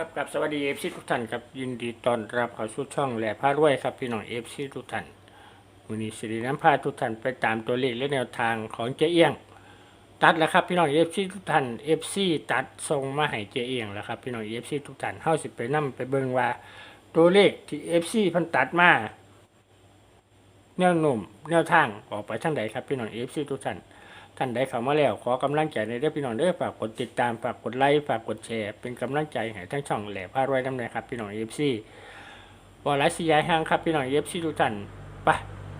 ครับกับสวัสดีเอฟซีทุกท่านครับยินดีต้อนรับเข้าสู่ช่องแหล่พารวยครับพี่น้องเอฟซีทุกท่านวันนี้สิริน้ำพาทุกท่านไปตามตัวเลขและแนวทางของเจเอียง ตัดแล้วครับพี่น้องเอฟซีทุกท่านเอฟซีตัดทรงมาให้เจเอียงแล้วครับพี่น้องเอฟซีทุกท่านเฮาสิไปนํไปเบิ่งว่าตัวเลขที่เอฟซีพิ่นตัดมาแนวหนุ่มแนวทางออกไปทางใดครับพี่น้องเอฟซีทุกท่าน ท่านใดเข้ามาแล้วขอกำลังใจในเด้อพี่น้องเด้อฝากกดติดตามฝากกดไลค์ฝากกดแชร์เป็นกำลังใจให้ทั้งช่องแหล่พารวยน้ำเลยครับพี่น้องเอฟซีวอลไลซียายห้างครับพี่น้องเอฟซีทุกท่านไป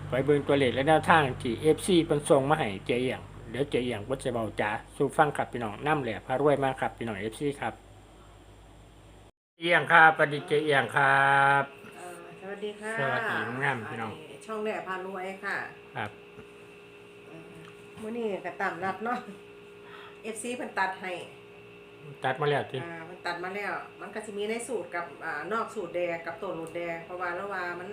ไปเบิ่งตัวเลขและแนวทางที่เอฟซีเป็นส่งมาให้เจียงเดี๋ยวเจียงวัจะเบาจ๋าสู่ฟังครับพี่น้องน้ำแหล่พารวยมากครับพี่น้องเอฟซีครับเอียงครับประดิษฐ์เจียงครับเอ่อสวัสดีค่ะสวัสดีงามพี่น้อง ช่องแหล่พารวยค่ะครับเอ่อ มื้อนี้ก็ตามนัดเนาะ FC เพิ่นตัดให้ตัดมาแล้วที่อ่าเพิ่นตัดมาแล้ว มันก็สิมีในสูตรกับอ่านอกสูตรแดงกับตัวรูดแดงเพราะว่าแล้วว่ามัน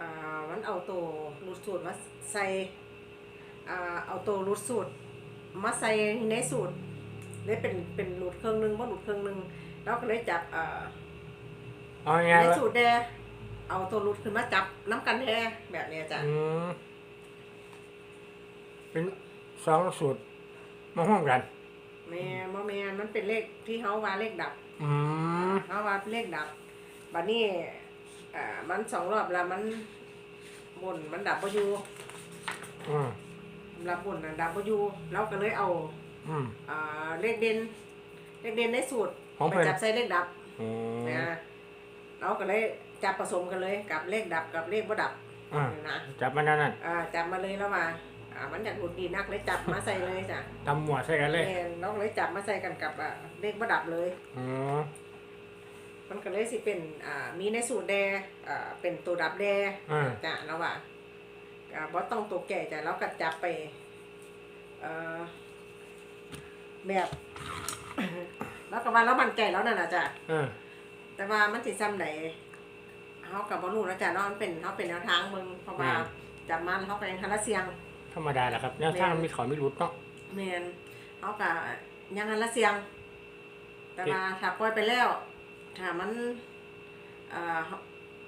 อ่ามันเอาตัวรูดสูตรมาใส่อ่าเอาตัวรูดสูตรมาใส่ในสูตรเลยเป็นเป็นรูดเครื่องหนึงบ่รูดเครื่องหนึงเราก็เลยจับอ่า เอาง่ายในๆว่าสูตรแดงเอาตัวรูดขึ้นมาจับน้ำกันแดงแบบเนี้ยจ้ะอืม เป็นสองสูตรมาห้องกัน แม่บ่แม่นมันเป็นเลขที่เขาว่าเลขดับอืมเขาว่าเลขดับบัดนี้อ่ามันสองรอบแล้วมันบนมันดับบ่อยู่อืมรับบนน่ะดับบ่อยู่เราก็เลยเอาอืมอ่าเลขเด่นเลขเด่นในสูตรของไปเพิ่นจับใส่เลขดับอืมนะเราก็เลยจับผสมกันเลยกับเลขดับกับเลขบ่ดับอ่านะ จับมานั่นนั่น อ่าจับมาเลยแล้วว่า อ่ามันอยากหลุดดีนักเลยจับมาใส่เลยจ้ะตำหมวดใส่กันเลยแม่นเราก็เลยจับมาใส่กันกับอ่าเลขบ่ดับเลยอืมมันก็เลยสิเป็นอ่ามีในสูตรแดอ่าเป็นตัวดับแดอ่าจ้ะแล้วว่าอ่าบ่ต้องตัวแก่จ้ะแล้วก็จับไปเอ่อแบบ แล้วก็ว่าแล้วมันใจแล้วนั่นน่ะจ้ะ อ่าแต่ว่ามันสิซ้ำไหนเฮากับบ่รู้นะจ้ะเนาะมันเป็นเฮาเป็นแนวทางเบิ่งเพราะว่าจับมันเฮาก็ยังทันละเสียงธ รรมดาแหละครับแนวทางมีขอไม่รุดเนาะแม่นเฮาก็ยังทันละเสียง แต่ว่าถ้าปล่อยไปแล้ว ถ้ามันเอ่อเฮา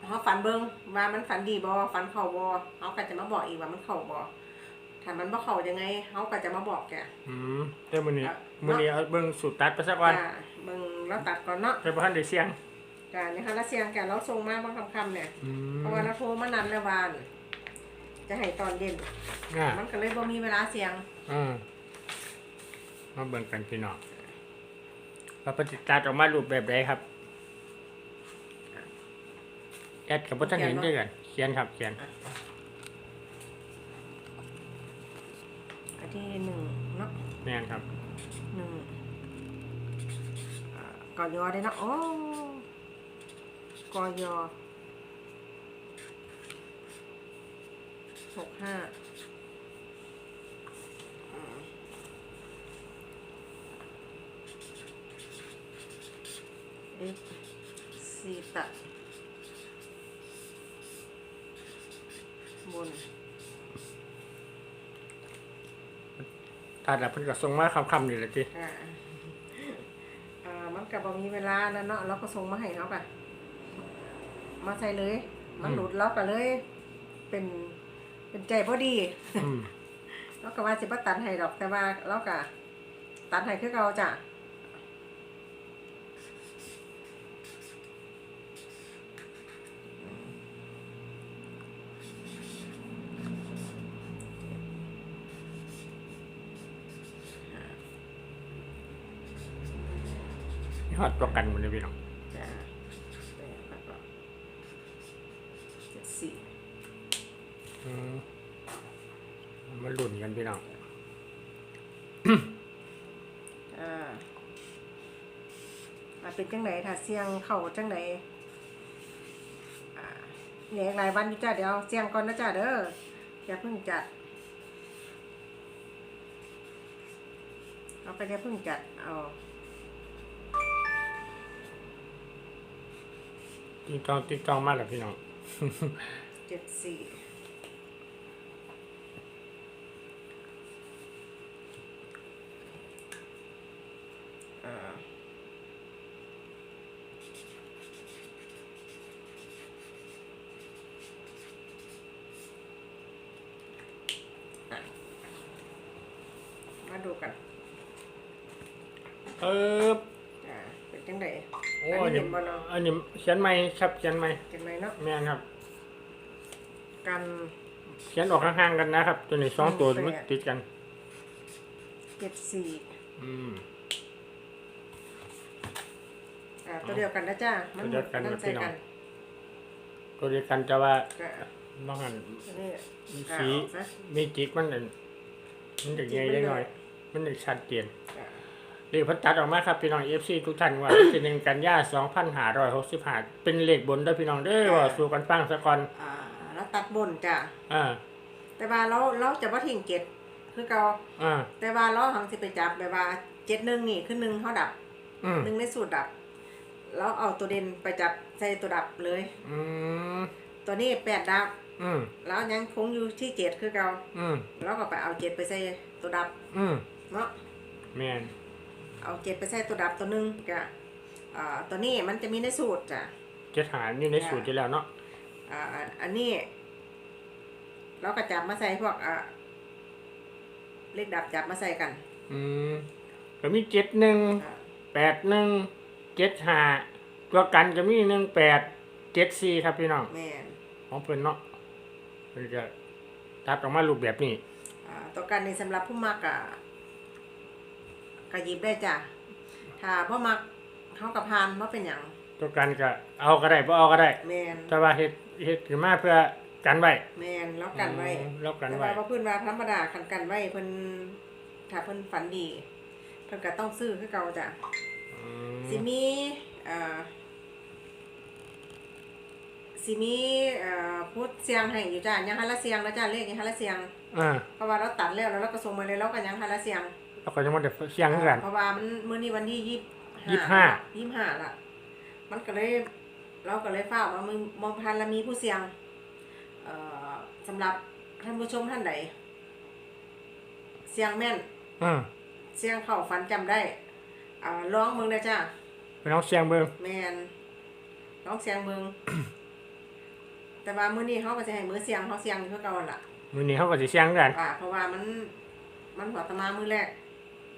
เฮาฝันเบิ่งว่ามันฝันดีบ่ฝันเข้าบ่เฮาก็จะมาบอกอีกว่ามันเข้าบ่ถ้ามันบ่เข้ายังไงเฮาก็จะมาบอกแกอืมเดี๋ยวมื้อนี้อะมื้อนี้เอาเบิ่งสูตรตัดไปสักวันจ้าเบิ่งแล้วตัดก่อนเนาะแต่บ่ทันได้เสียงจ้านี่ค่ะแล้วเสียงแกเราส่งมาบางคำๆเนี่ยอืมเพราะว่าเราโทรมานานแล้ววาน จะให้ตอนเย็นอ่ามันก็เลยบ่มีเวลาเสียงอืมมาเบิ่งกันพี่น้องว่าปฏิตัดออกมารูปแบบใดครับแอดกับบ่ทันเห็นด้วยกันเขียนครับเขียนอันที่หนึ่งเนาะแม่นครับหนึ่งอ่าก่อยอได้เนาะโอ้กอยอ หกห้าอืมเอ็กซีตัดบนตัดแล้วเพิ่นก็ส่งมาคำๆนี่แหละติอ่าอ่ามันกับบมีเวลาแล้วเนาะเราก็ส่งมาให้เขากะมาใส่เลย มันหลุดเราก็เลย เป็น เป็นใจพอดีอืมเราก็ว่าสิบ่ตัดให้ดอกแต่ว่าเราก็ตัดให้คือเราจ้ะนี่ฮอดตัวกันหมดเลยพี่น้อง จ้ะแปดแล้วก็เจ็ดสี่ อืมมาลุ้นกันพี่น้อง อ่าอ่า เป็นจังไหนถ้าเสียงเข้าจังไหนอ่าเนี่ยอีกหลายวันอยู่จ้ะเดี๋ยวเสียงก่อนนะจ้ะเด้ออย่าเพิ่งจัดเอาไปเดี๋ยวเพิ่งจัดเอาติดจองติดจองมากแล้วพี่น้องเจ็ดสี่อ่า มาดูกันเอออ่าเป็นจังไดโอ้อัอันนนี้นี้เห็นบ่เนาะอันนี้เขียนใหม่ครับเขียนใหม่จังไดเนาะแม่นครับ กันเขียนออกห่างๆกันนะครับ ตัวนี้สองตัวมันติดกัน เจ็ดสี่อืม อ่าตัวเดียวกันนะจ้ามันตัวเดียวกันนั่นครับใส่พี่น้อง กันตัวเดียวกันจะว่าก็บางอันอันนี้สีกาวนะมีจิกมันนั่นมันจะใหญ่จิกมันหน่อยเลย มันจะชัดเจนอ่าเลขพันตัดออกมาครับพี่น้องเอฟซีทุกท่านว่าที่หนึ่งกันยาสองพันห้าร้อยหกสิบห้าเป็นเลขบนเด้วยพี่น้องเด้อว่าสู่กันฟังซะก่อนอ่าแล้วตัดบนจ้ะอ่าแต่ว่าเราเราจะว่าทิ้งเจ็ดคือเก่าอ่าแต่ว่าเราหังสิไปจับแบบว่าเจ็ดหนึ่งนี่คือหนึ่งเขาดับอืมหนึ่งในสูตรดับ แล้วเอาตัวเด่นไปจับใส่ตัวดับเลย อืมตัวนี้แปดดับ อืมแล้วยังคงอยู่ที่เจ็ดคือเก่าอืมแล้วก็ไปเอาเจ็ดไปใส่ตัวดับ อืม เนาะแมนเอาเจ็ดไปใส่ตัวดับตัวหนึ่งกะอ่าตัวนี้มันจะมีในสูตรจ้ะเจ็ดหานี่ในสูตรที่แล้วเนาะอ่าอันนี้เราก็จับมาใส่พวกอ่าเลขดับจับมาใส่กัน อืมก็มีเจ็ดหนึ่งอ่าแปดหนึ่งเจ็ดห้าตัวกันก็มีหนึ่งแปดเจ็ดสี่ครับพี่น้องแม่นของเพิ่นเนาะเพิ่นจะตัดออกมารูปแบบนี้อ่าตัวกันนี่สำหรับผู้มักอะ ก็หยิบได้จ้ะถ้าพ่มักเขากับพานว่าเป็นอย่างตัวกันก็เอาก็ได้บ่เอาก็ได้ แมนแต่ว่าเฮ็ดเฮ็ดขึ้นมาเพื่อกันไว้แมนแล้วกันไว้ อืมแล้วกันแต่ไว้ ว่าพอเพื้นว่าธรรมดาคันกันไว้เพิ่นถ้าเพิ่นฝันดีเพิ่นก็ต้องซื้อคือเก่าจ้ะอืมสิมีเอ่อสิมีเอ่อพูดเสียงให้อยู่จ้ะยังฮันละเสียงแล้วจ้ะเลขยังฮันละเสียงอ่าเพราะว่าเราตัดแล้วแล้วเราก็ส่งมาเลยแล้วก็ยังฮันละเสียง แล้วก็จะมาเดี๋ยวเสียงคือกัน เพราะว่ามันมื้อนี้วันที่ยี่ยี่สิบห้า ยี่สิบห้าละมันก็เลย เราก็เลยเฝ้าว่ามึงมองพันละมีผู้เสียง เอ่อสำหรับท่านผู้ชมท่านใดเสียงแม่น อืมเสียงเข้าฝันจำได้อ่าร้องมึงนะจ้า ไปน้องเสียงเบิ่งแมนร้องเสียงมึงแต่ว่ามื้อนี้เขาก็จะให้มือเสียงเขาเสียงอยู่เพื่อเก่าหั่นล่ะมื้อนี้เขาก็สิเสียงคือกัน อ่าเพราะว่ามัน มันหัวตะมามือแรก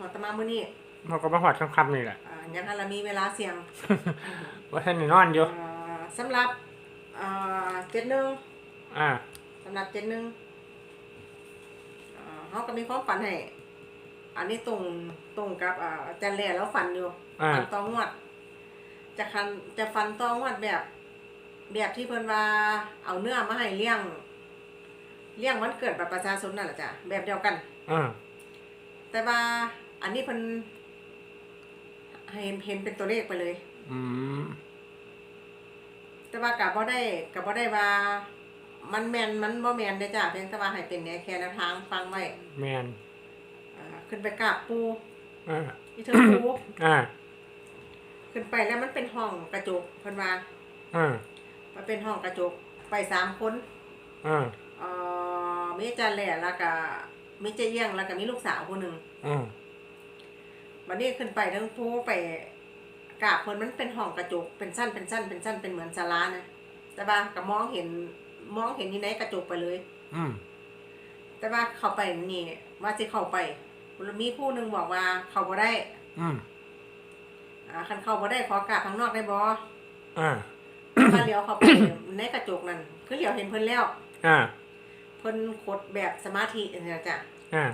หัวตะมามื้อนี้เขาก็มาฮอดค่ำๆนี่แหละอ่ายังทันละมีเวลาเสียงว่าท่านนี่นอนอยู่อ่าสำหรับอ่าเจ็ดหนึ่งอ่า สำหรับเจ็ดหนึ่งอ่าเขาก็มีความฝันให้อันนี้ตรงตรงกับอ่าอาจารย์แหล่แล้วฝันอยู่อ่าฟันตองวด จะคันจะฟันตองวดแบบ แบบที่เพิ่นว่าเอาเนื้อมาให้เลี้ยงเลี้ยงวันเกิดบัตรประชาชนนั่นแหละจ้ะแบบเดียวกัน อ่า แต่ว่า อันนี้เพิ่นให้เห็นเห็นเป็นตัวเลขไปเลย อืมแต่ว่ากับบ่ได้กับบ่ได้ว่า มันแมนมันบ่แมนเด้อจ้ะเพียงแต่ว่าให้เป็นแนวแค่แนวทางฟังไว้แม่นอ่าขึ้นไปกราบปูอ่าที่เธอปู อ่าขึ้นไปแล้วมันเป็นห้องกระจกเพิ่นว่าอ่ามันเป็นห้องกระจกไปสามคนอ่าเอ่อมีอาจารย์แหล่แล้วก็มีเจ๊เอี้ยงแล้วก็มีลูกสาวคนหนึ่งอ่า วันนี้ขึ้นไปเรื่องผู้ไปกราบเพิ่นมันเป็นห้องกระจกเป็นสั้นเป็นสั้นเป็นสั้นเป็นเหมือนศาลานะแต่ว่าก็มองเห็นมองเห็นอยู่ในกระจกไปเลย อืมแต่ว่าเข้าไปนี่ว่าสิเข้าไปมีผู้หนึ่งบอกว่าเข้าบ่ได้ อืมอ่าคันเข้าบ่ได้ขอกราบข้างนอกได้บ่อ่าถ้าเลี้ยวเข้าไปในกระจกนั่นคือเหลียวเห็นเพิ่นแล้ว อ่า เพิ่นขดแบบสมาธิเนี่ยจ้ะอ่า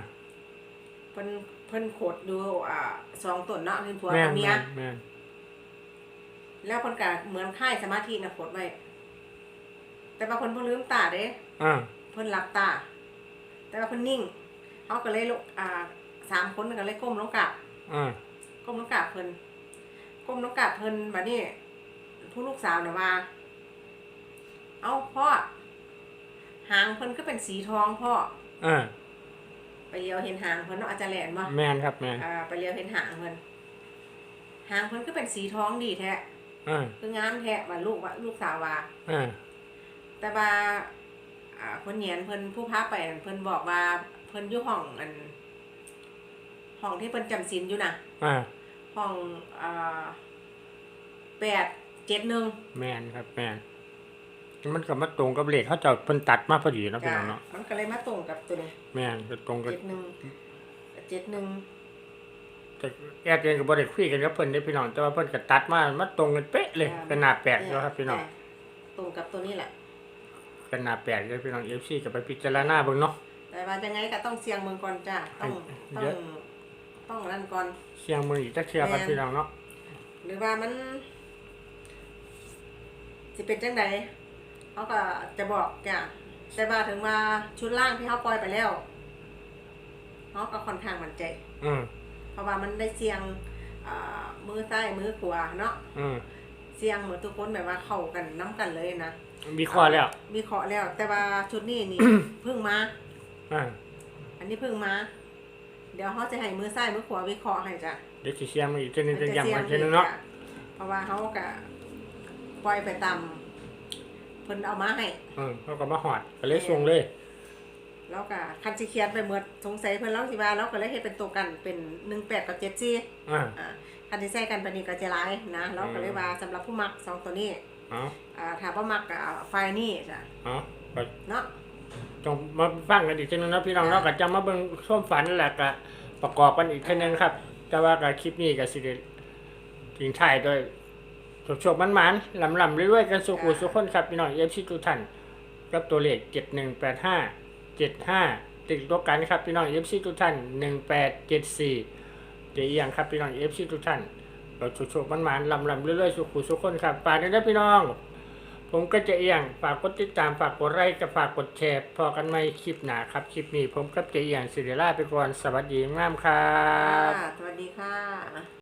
เพิ่น เพิ่นขดดูอ่าสองต้นเนาะคือผัวแม่กับนเมียแม่นแม่นแล้วเพิ่นก็เหมือนค่ายสมาธิน่ะขดไว้ แต่ว่าเพิ่นบ่ลืมตาเด้ อ่าเพิ่นหลับตา แต่ว่าเพิ่นนิ่งเขาก็เลยลุกอ่าสามคนก็เลยก้มลงกราบอ่าก้มลงกราบเพิ่นก้มลงกราบเพิ่นบัดนี้ผู้ลูกสาวน่ะว่า เอ้าพ่อหางเพิ่นก็เป็นสีทองพ่อ อ่า ไปเลียวเห็นหางเพิ่นเนาะอาจารย์แหลนบ่แม่นครับแม่นอ่าไปเลียวเห็นหางเพิ่นหางเพิ่นก็เป็นสีทองดีแท้อ่าคืองามแท้ว่าลูกว่าลูกสาวว่า อ่าแต่ว่าอ่าเพิ่นเหียนเพิ่นผู้พาไปนั่นเพิ่นบอกว่าเพิ่นอยู่ห้องอันห้องที่เพิ่นจำศีลอยู่น่ะอ่าห้องอ่าแปดเจ็ดหนึ่งแม่นครับแม่น มันก็มาตรงกับเลขเขาเจะเพิ่นตัดมาพอดีเนาะพี่จ้ะน้องเนาะมันก็เลยมาตรงกับตัวนี้แม่นก็ตรงกับเจ็ดหนึ่งเจ็ดหนึ่งแต่แอดเองก็บ่ได้คุยกันกับเพิ่นเด้อพี่น้องแต่ว่าเพิ่นก็ตัดมามาตรงกันเป๊ะเลยเป็นหน้าแปดแล้วครับพี่น้องตรงกับตัวนี้แหละเป็นหน้าแปดเลยพี่น้อง FC ก็ไปพิจารณาเบิ่งเนาะแต่ว่ายังไงก็ต้องเสี่ยงเมืองก่อนจ้าต้องต้อเยงอะต้องนั่นก่อนเสียงมืออีกจักเทื่อครับแม่นพี่น้องเนาะหรือว่ามันสิเป็นจังใด เขาก็จะบอกจ้ะแต่ว่าถึงว่าชุดล่างที่เขาปล่อยไปแล้วเขาก็ค่อนข้างมั่นใจ อืมเพราะว่ามันได้เสียงอ่ามือซ้ายมือขวาเนาะอืมเสียงเหมือนทุกคนแบบว่าเข้ากันน้ำกันเลยนะมีข้อแล้วมีเคาะแล้ว แต่ว่าชุดนี้นี่ เพิ่งมา อ่าอันนี้เพิ่งมา เดี๋ยวเขาจะให้มือซ้ายมือขวาวิเคราะห์ให้จ้ะเดี๋ยวสิเสียงมืออีกเทื่อนึงจะมันย้ำเสีกัยนงเทื่อนึงเนาะจ้เพราะว่าเขาก็ปล่อยไปตามเพิ่นเอามาให้อืมเขาก็มาหอดก็เลยส่งเลย แล้วก็คันสิเขียนไปเมื่อสงสัยเพิ่นเล่าสิว่าเราก็เลยเฮ็ดเป็นตัวกันเป็น18กับ74อ่าอ่าคันที่ใส่กันปานนี้ก็จะหลายนะเราก็เลยว่าสำหรับผู้มักสองตัวนี้เอาอ่าถ้าบ่มักก็เอาไฟล์นี่จ้ะเอาก็เนาะ ต้องมาฟังกันอีกเทื่อนึงเนาะพี่น้องเนาะก็จะมาเบิ่งส้มฝันแหละก็ประกอบกันอีกเทื่อนึงครับ แต่ว่าก็คลิปนี้ก็สิได้ทิ้งท้ายด้วย โชคมันๆลำๆเรื่อยๆกันสุขุสุขคนครับพี่น้อง FC ทุกท่านกับตัวเลข7185 75ติดตัวกันครับพี่น้อง FC ทุกท่าน1874เจ็ดี๋ยวอีหยังครับพี่น้อง FC ทุกท่านเราโชคมันๆลำๆเรื่อยๆสุขุสุขคนครับฝากด้วยนะพี่น้อง ผมก็จะเอียงฝากกดติดตามฝากกดไลค์กับฝากกดแชร์พอกันไหมคลิปหนาครับคลิปนี้ผมก็จะเอียงสิริราไปก่อนสวัสดีงามครับสวัสดีค่ะ